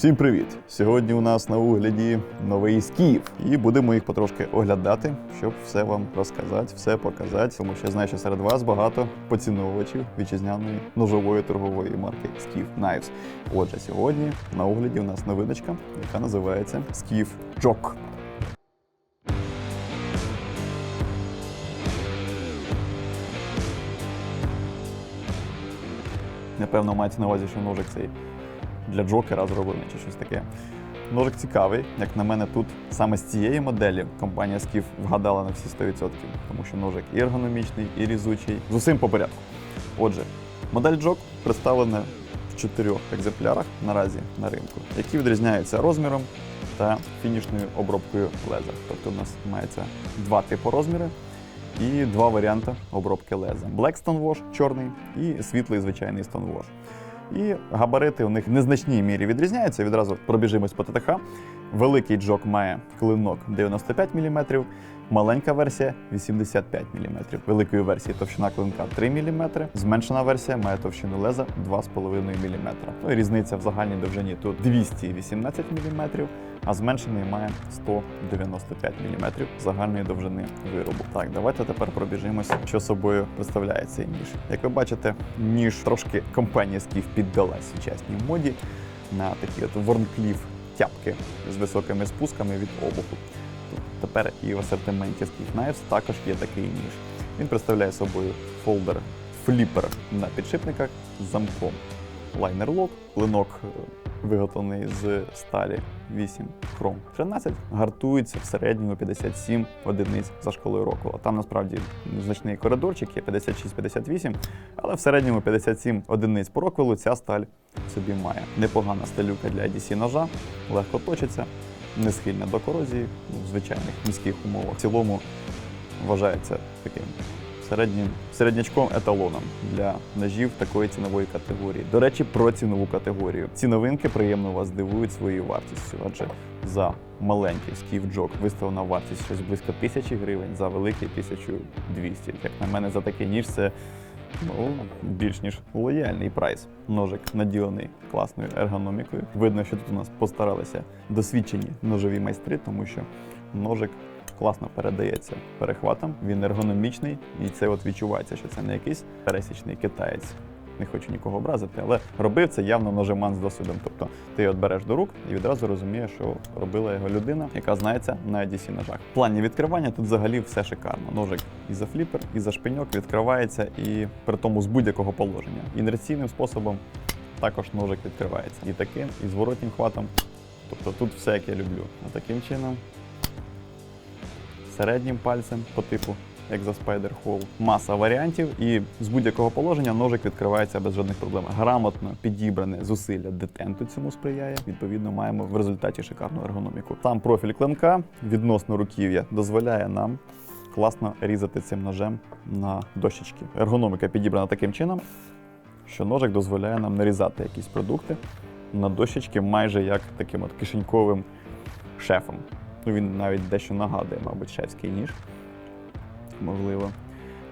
Всім привіт! Сьогодні у нас на огляді новий скіф, і будемо їх потрошки оглядати, щоб все вам розказати, все показати. Тому що я знаю, що серед вас багато поціновувачів вітчизняної ножової торгової марки Skiff Knives. Отже, сьогодні на огляді у нас новиночка, яка називається Skiff Jock. Напевно, мається на увазі, що ножик цей для Джокера зроблений чи щось таке. Ножик цікавий, як на мене, тут саме з цієї моделі компанія Skiff вгадала на всі 100%, тому що ножик і ергономічний, і різучий. З усім по порядку. Отже, модель Джок представлена в чотирьох екземплярах наразі на ринку, які відрізняються розміром та фінішною обробкою леза. Тобто у нас мається два типи розміри і два варіанти обробки леза: Black Stonewash чорний і світлий звичайний Stonewash. І габарити у них в незначній мірі відрізняються. Відразу пробіжимось по ТТХ. Великий джок має клинок 95 мм, маленька версія 85 мм. Великої версії товщина клинка 3 мм, зменшена версія має товщину леза 2,5 мм. Ну і різниця в загальній довжині тут 218 мм, а зменшений має 195 мм загальної довжини виробу. Так, давайте тепер пробіжимося, що собою представляє цей ніж. Як ви бачите, ніж трошки компанія Скіф сучасній моді на такі от ворнкліф тяпки з високими спусками від обуху. Тепер і в асортименті Skiff Knives також є такий ніж. Він представляє собою фолдер фліпер на підшипниках з замком. Лайнер-лок, клинок е, виготовлений з сталі 8 хром 13, гартується в середньому 57 одиниць за школою Роквелла. Там насправді значний коридорчик є 56-58, але в середньому 57 одиниць по Роквеллу ця сталь собі має. Непогана сталюка для IDC ножа, легко точиться, не схильна до корозії в звичайних міських умовах. В цілому вважається таким середнім середнячком еталоном для ножів такої цінової категорії. До речі, про цінову категорію. Ці новинки приємно вас дивують своєю вартістю, адже за маленький Jog виставлена вартість щось близько тисячі гривень, за великий 1200. Як на мене, за такий ніж це ну, більш ніж лояльний прайс. Ножик наділений класною ергономікою. Видно, що тут у нас постаралися досвідчені ножові майстри, тому що ножик класно передається перехватом, він ергономічний, і це от відчувається, що це не якийсь пересічний китаєць. Не хочу нікого образити, але робив це явно ножеман з досвідом. Тобто ти його береш до рук і відразу розумієш, що робила його людина, яка знається на IDC ножах. В плані відкривання тут взагалі все шикарно. Ножик і за фліпер, і за шпиньок відкривається, і при тому з будь-якого положення. Інерційним способом також ножик відкривається. І таким, і зворотнім хватом. Тобто тут все, як я люблю. А таким чином середнім пальцем по типу, Spider Hole. Маса варіантів, і з будь-якого положення ножик відкривається без жодних проблем. Грамотно підібране зусилля детенту цьому сприяє. Відповідно, маємо в результаті шикарну ергономіку. Сам профіль клинка відносно руків'я дозволяє нам класно різати цим ножем на дощечки. Ергономіка підібрана таким чином, що ножик дозволяє нам нарізати якісь продукти на дощечки майже як таким от кишеньковим шефом. Ну, він навіть дещо нагадує, мабуть, шефський ніж. Можливо.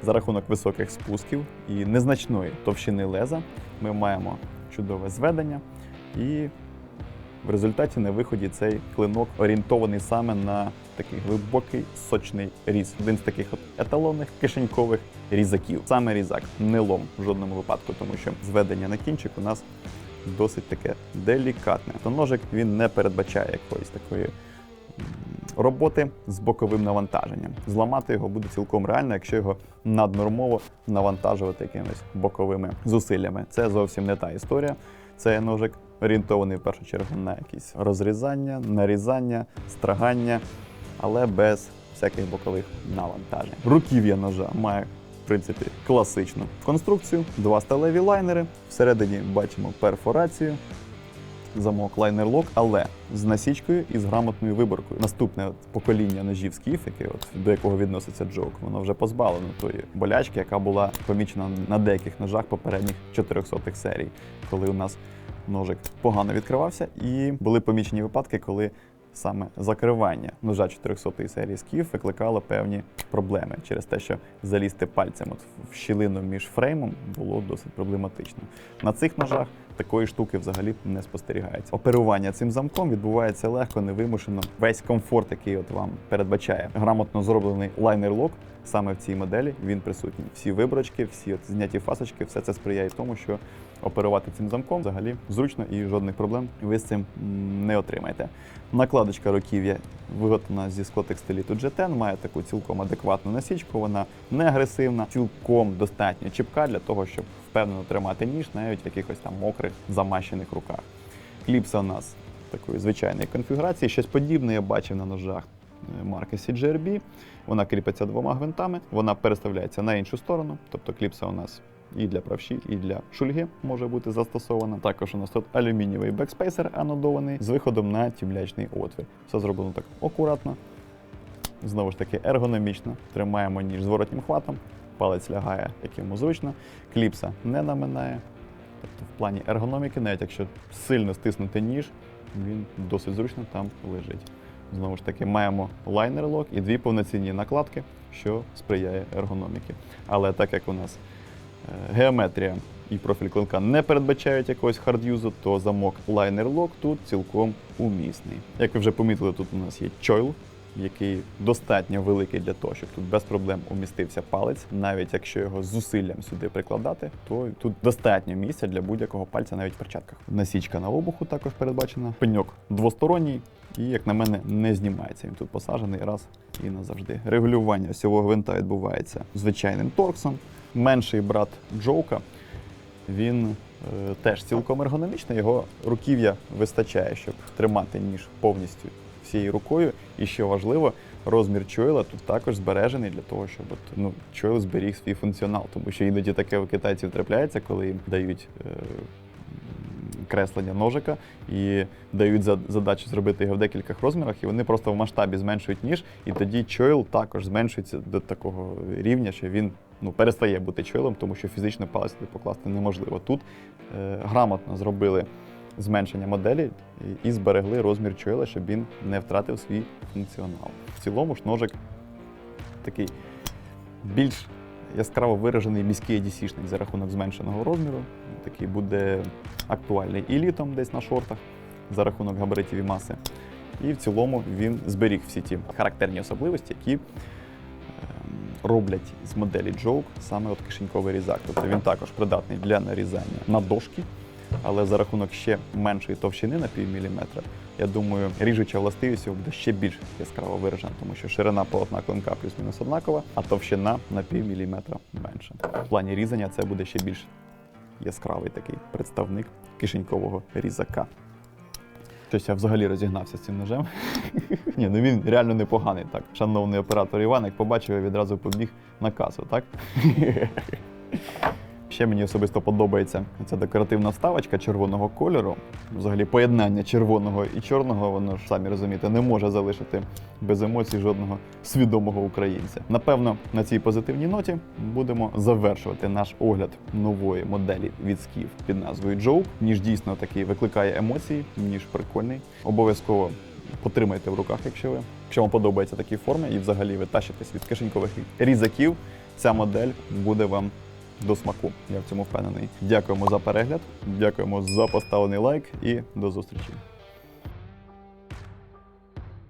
За рахунок високих спусків і незначної товщини леза ми маємо чудове зведення, і в результаті на виході цей клинок орієнтований саме на такий глибокий сочний різ. Один з таких от еталонних кишенькових різаків. Саме різак, не лом в жодному випадку, тому що зведення на кінчик у нас досить таке делікатне. То ножик він не передбачає якоїсь такої роботи з боковим навантаженням. Зламати його буде цілком реально, якщо його наднормово навантажувати якимись боковими зусиллями. Це зовсім не та історія. Це ножик орієнтований в першу чергу на якісь розрізання, нарізання, страгання, але без всяких бокових навантажень. Руків'я ножа має в принципі класичну конструкцію, два сталеві лайнери. Всередині бачимо перфорацію, замок лайнер-лок, але з насічкою і з грамотною виборкою. Наступне от покоління ножів скіф, яке от до якого відноситься джок, воно вже позбавлено тої болячки, яка була помічена на деяких ножах попередніх 400-х серій, коли у нас ножик погано відкривався, і були помічені випадки, коли саме закривання ножа 400-ї серії скіф викликало певні проблеми через те, що залізти пальцем от в щілину між фреймом було досить проблематично. На цих ножах такої штуки взагалі не спостерігається. Оперування цим замком відбувається легко, невимушено. Весь комфорт, який от вам передбачає грамотно зроблений лайнер-лок, саме в цій моделі він присутній. Всі виборочки, всі от зняті фасочки, все це сприяє тому, що оперувати цим замком взагалі зручно і жодних проблем ви з цим не отримаєте. Накладочка руків'я виготовлена зі склотекстиліту GTN, має таку цілком адекватну насічку, вона не агресивна, цілком достатньо чіпка для того, щоб впевнено тримати ніж навіть в якихось там мокрих замащених руках. Кліпса у нас такої звичайної конфігурації, щось подібне я бачив на ножах е, марки CGRB. Вона кріпиться двома гвинтами, вона переставляється на іншу сторону, тобто кліпса у нас і для правші, і для шульги може бути застосована. Також у нас тут алюмінієвий бекспейсер анодований з виходом на тімлячний отвір. Все зроблено так акуратно, знову ж таки ергономічно. Тримаємо ніж зворотнім хватом, палець лягає, як йому зручно, кліпса не наминає. Тобто в плані ергономіки, навіть якщо сильно стиснути ніж, він досить зручно там лежить. Знову ж таки, маємо лайнер-лок і дві повноцінні накладки, що сприяє ергономіки. Але так як у нас е, геометрія і профіль клинка не передбачають якогось хардюзу, то замок лайнер-лок тут цілком умісний. Як ви вже помітили, тут у нас є чойл, який достатньо великий для того, щоб тут без проблем умістився палець. Навіть якщо його зусиллям сюди прикладати, то тут достатньо місця для будь-якого пальця, навіть в перчатках. Насічка на обуху також передбачена. Пеньок двосторонній. І, як на мене, не знімається. Він тут посаджений раз і назавжди. Регулювання всього гвинта відбувається звичайним торксом. Менший брат Джоука, він е, теж цілком ергономічний. Його руків'я вистачає, щоб тримати ніж повністю всією рукою. І що важливо, розмір чойла тут також збережений для того, щоб от, ну, чойл зберіг свій функціонал. Тому що іноді таке у китайців трапляється, коли їм дають. Е, креслення ножика і дають за- задачу зробити його в декількох розмірах, і вони просто в масштабі зменшують ніж, і тоді чойл також зменшується до такого рівня, що він ну, перестає бути чойлом, тому що фізично палець покласти неможливо. Тут е, грамотно зробили зменшення моделі і, зберегли розмір чойла, щоб він не втратив свій функціонал. В цілому ж ножик такий більш яскраво виражений міський ADC-шник за рахунок зменшеного розміру. Такий буде актуальний і літом десь на шортах за рахунок габаритів і маси. І в цілому він зберіг всі ті характерні особливості, які ем, роблять з моделі Joke саме от кишеньковий різак. Тобто він також придатний для нарізання на дошки, але за рахунок ще меншої товщини на пів міліметра, я думаю, ріжуча властивість його буде ще більш яскраво виражена, тому що ширина полотна клинка плюс-мінус однакова, а товщина на пів міліметра менша. В плані різання це буде ще більш яскравий такий представник кишенькового різака. Щось я взагалі розігнався з цим ножем. Ні, ну він реально непоганий. Так, шановний оператор Іван, як побачив, я відразу побіг на касу, так? Ще мені особисто подобається ця декоративна вставочка червоного кольору. Взагалі поєднання червоного і чорного, воно ж самі розумієте, не може залишити без емоцій жодного свідомого українця. Напевно, на цій позитивній ноті будемо завершувати наш огляд нової моделі від скіф під назвою Joke. Ніж дійсно такий викликає емоції, ніж прикольний. Обов'язково потримайте в руках, якщо ви. Якщо вам подобаються такі форми, і взагалі ви тащитесь від кишенькових різаків, ця модель буде вам до смаку. Я в цьому впевнений. Дякуємо за перегляд, дякуємо за поставлений лайк і до зустрічі.